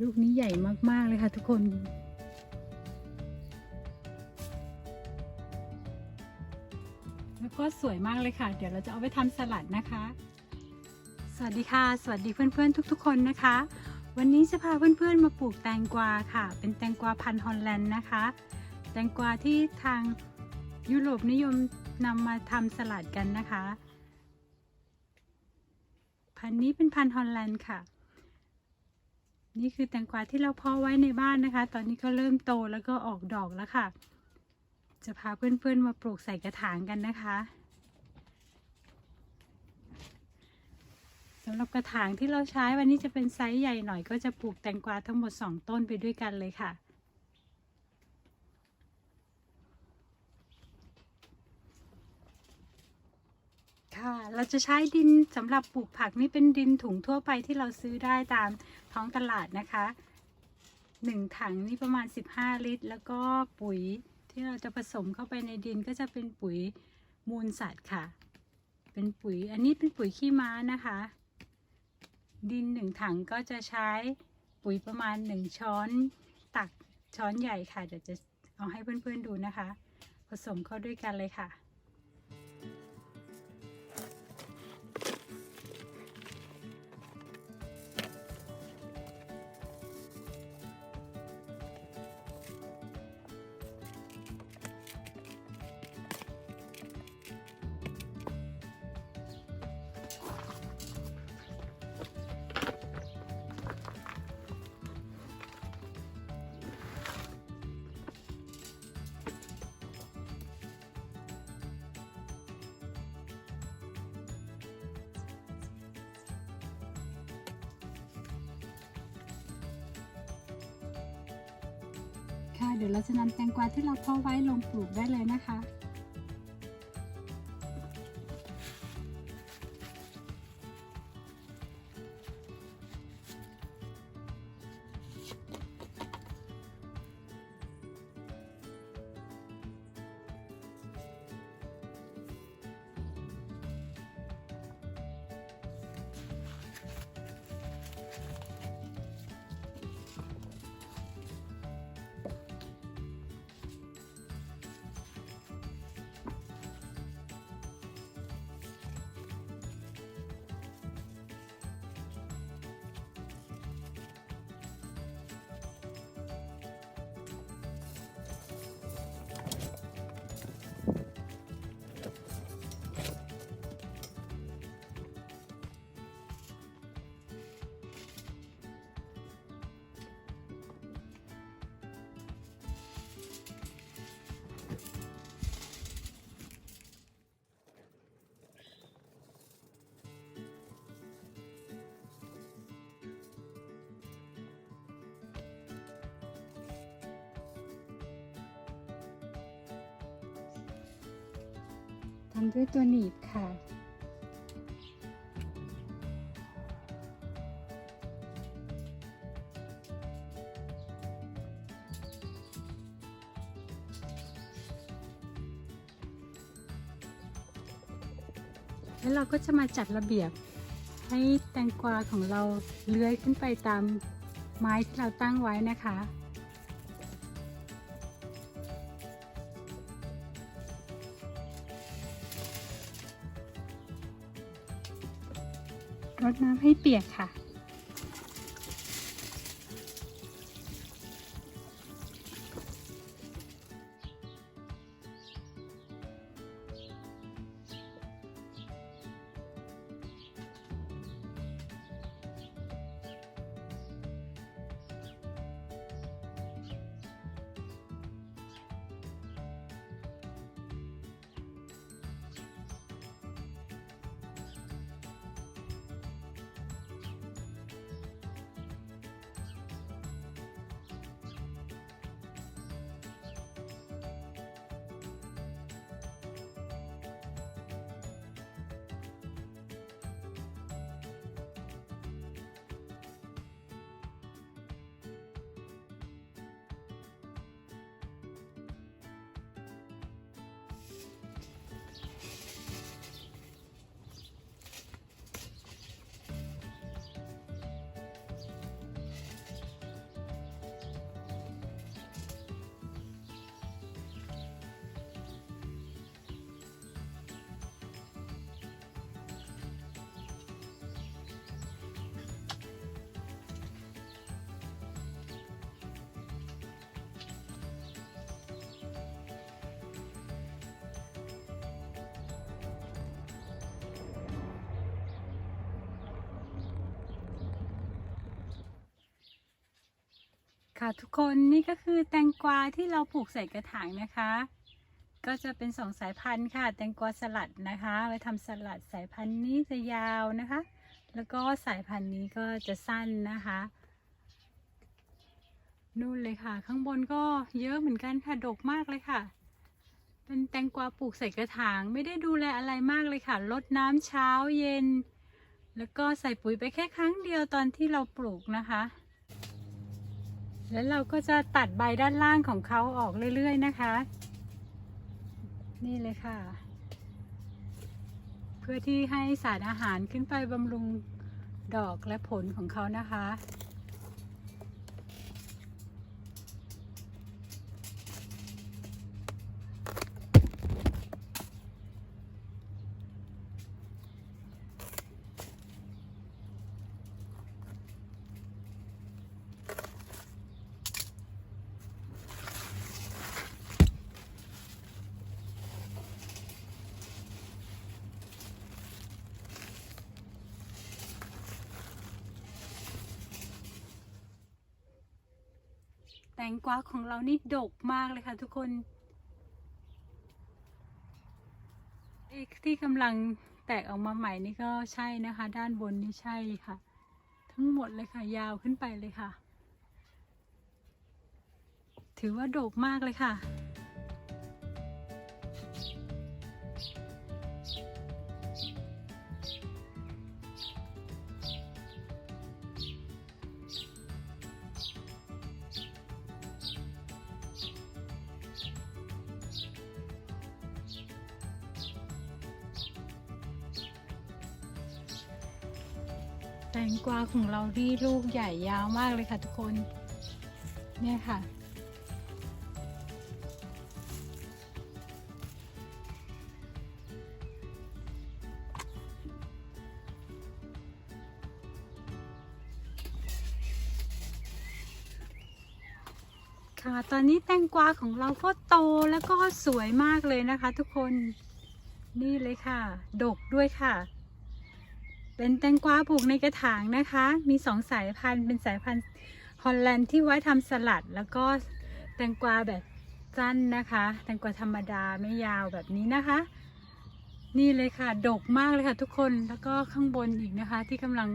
ลูกนี้ใหญ่มาก ๆ เลยค่ะทุกคนแล้วก็สวยมากเลยค่ะ เดี๋ยวเราจะเอาไปทำสลัดนะคะ สวัสดีค่ะ สวัสดีเพื่อน ๆ ทุก ๆ คนนะคะ วันนี้จะพาเพื่อน ๆ มาปลูกแตงกวาค่ะ เป็นแตงกวาพันธุ์ฮอลแลนด์นะคะ แตงกวาที่ทางยุโรปนิยมนำมาทำสลัดกันนะคะ พันธุ์นี้เป็นพันธุ์ฮอลแลนด์ค่ะ นี่คือแตงกวาที่เราเพาะไว้ในบ้านนะคะ ตอนนี้ก็เริ่มโตแล้วก็ออกดอกแล้วค่ะ จะพาเพื่อนๆมาปลูกใส่กระถางกันนะคะสำหรับกระถางที่เราใช้วันนี้จะเป็นไซส์ใหญ่หน่อยก็จะปลูกแตงกวาทั้งหมด 2 ต้นไปด้วยกันเลยค่ะ ค่ะ เราจะใช้ดินสำหรับปลูกผักนี่เป็นดินถุงทั่วไปที่เราซื้อได้ตามท้องตลาดนะคะหนึ่งถังนี่ประมาณ 15 ลิตร แล้วก็ปุ๋ยที่เราจะผสมเข้าไปในดินก็จะเป็นปุ๋ยมูลสัตว์ค่ะ เป็นปุ๋ยอันนี้เป็นปุ๋ยขี้ม้านะคะ ดินหนึ่งถังก็จะใช้ปุ๋ยประมาณหนึ่งช้อนตักช้อนใหญ่ค่ะ เดี๋ยวจะเอาให้เพื่อนๆดูนะคะ ผสมเข้าด้วยกันเลยค่ะ เดี๋ยวเราจะนำแตงกวาที่เราเพาะไว้ลงปลูกได้เลยนะคะ ทำด้วยตัวหนีบค่ะ แล้วเราก็จะมาจัดระเบียบให้แตงกวาของเราเลื้อยขึ้นไปตามไม้ที่เราตั้งไว้นะคะ รดน้ำให้เปียกค่ะ ค่ะทุกคนนี่ก็คือแตงกวาที่เราปลูกใส่กระถางนะคะ ก็จะเป็นสองสายพันธุ์ค่ะ แตงกวาสลัดนะคะไว้ทำสลัดสายพันธุ์นี้จะยาวนะคะ แล้วก็สายพันธุ์นี้ก็จะสั้นนะคะนู่นเลยค่ะ ข้างบนก็เยอะเหมือนกันค่ะดกมากเลยค่ะ เป็นแตงกวาปลูกใส่กระถาง ไม่ได้ดูแลอะไรมากเลยค่ะรดน้ำเช้าเย็น แล้วก็ใส่ปุ๋ยไปแค่ครั้งเดียวตอนที่เราปลูกนะคะ แล้วเราก็จะตัดใบด้านล่างของเขาออกเรื่อยๆนะคะ นี่เลยค่ะ เพื่อที่ให้สารอาหารขึ้นไปบำรุงดอกและผลของเขานะคะ งกวาของเรานี่ดกมากเลยค่ะทุกคน เอกที่กำลังแตกออกมาใหม่นี่ก็ใช่นะคะ ด้านบนนี่ใช่ค่ะ ทั้งหมดเลยค่ะ ยาวขึ้นไปเลยค่ะ ถือว่าดกมากเลยค่ะ ตงกวาของเราที่ลูกใหญ่ยาวมากเลยค่ะทุกคน เนี่ยค่ะ ค่ะตอนนี้แตงกวาของเราก็โตแล้วก็สวยมากเลยนะคะทุกคน นี่เลยค่ะ ดกด้วยค่ะ เป็นแตงกวาปลูกในกระถางนะคะ มีสองสายพันธุ์ เป็นสายพันธุ์ฮอลแลนด์ที่ไว้ทำสลัด แล้วก็แตงกวาแบบสั้นนะคะ แตงกวาธรรมดาไม่ยาวแบบนี้นะคะ นี่เลยค่ะ ดกมากเลยค่ะทุกคน แล้วก็ข้างบนอีกนะคะ ที่กำลัง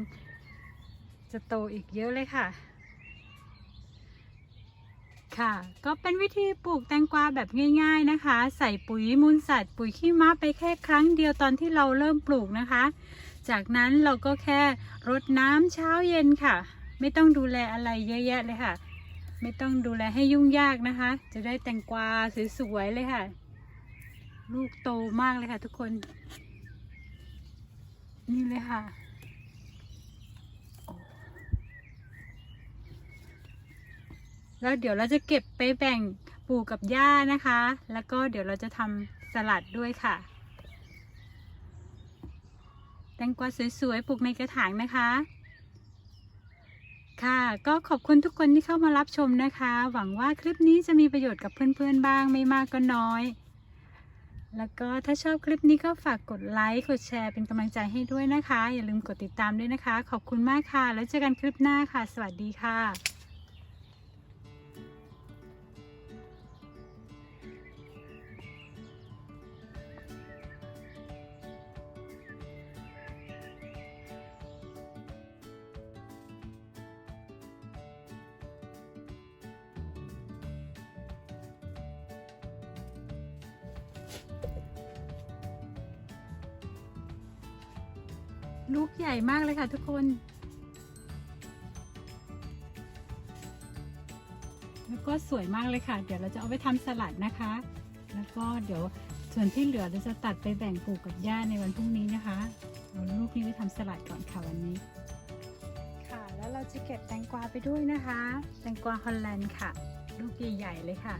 จะโตอีกเยอะเลยค่ะ ค่ะ ก็เป็นวิธีปลูกแตงกวาแบบง่าย ๆนะคะ ใส่ปุ๋ยมูลสัตว์ ปุ๋ยขี้ม้าไปแค่ครั้งเดียวตอนที่เราเริ่มปลูกนะคะ จากนั้นเราก็แค่รดน้ำเช้าเย็นค่ะ ไม่ต้องดูแลอะไรเยอะแยะเลยค่ะ ไม่ต้องดูแลให้ยุ่งยากนะคะ จะได้แตงกวาสวยๆเลยค่ะ ลูกโตมากเลยค่ะ ทุกคน นี่เลยค่ะแล้วเดี๋ยวเราจะเก็บไปแบ่งปู่กับย่านะคะ แล้วก็เดี๋ยวเราจะทำสลัดด้วยค่ะ ตงกวาสวยๆปลูกในกระถางนะคะ ค่ะ ก็ขอบคุณทุกคนที่เข้ามารับชมนะคะ หวังว่าคลิปนี้จะมีประโยชน์กับเพื่อนๆบ้างไม่มากก็น้อย แล้วก็ถ้าชอบคลิปนี้ก็ฝากกดไลค์กดแชร์เป็นกำลังใจให้ด้วยนะคะ อย่าลืมกดติดตามด้วยนะคะ ขอบคุณมากค่ะ แล้วเจอกันคลิปหน้าค่ะ สวัสดีค่ะ ลูกใหญ่มากเลยค่ะทุกคน แล้วก็สวยมากเลยค่ะ เดี๋ยวเราจะเอาไปทำสลัดนะคะ แล้วก็เดี๋ยวส่วนที่เหลือเราจะตัดไปแบ่งปลูกกับย่าในวันพรุ่งนี้นะคะเอาลูกนี้ไปทำสลัดก่อนค่ะวันนี้ ค่ะแล้วเราจะเก็บแตงกวาไปด้วยนะคะ แตงกวาฮอลแลนด์ค่ะ ลูกใหญ่ๆเลยค่ะ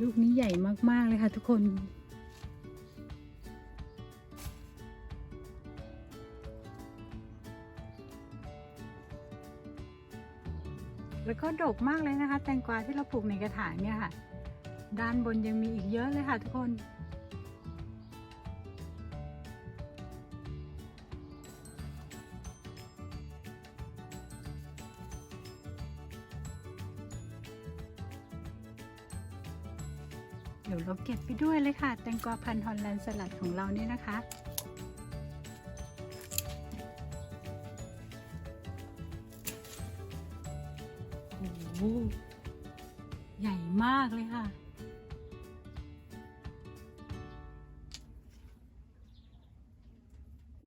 ลูกนี้ใหญ่มากๆเลยค่ะ ทุกคน แล้วก็ดกมากเลยนะคะ แตงกวาที่เราปลูกในกระถางเนี่ยค่ะ ด้านบนยังมีอีกเยอะเลยค่ะทุกคน เดี๋ยวเราเก็บไปด้วยเลยค่ะ แตงกวาพันธุ์ฮอลแลนด์สลัดของเรานี่นะคะ ใหญ่มากเลยค่ะ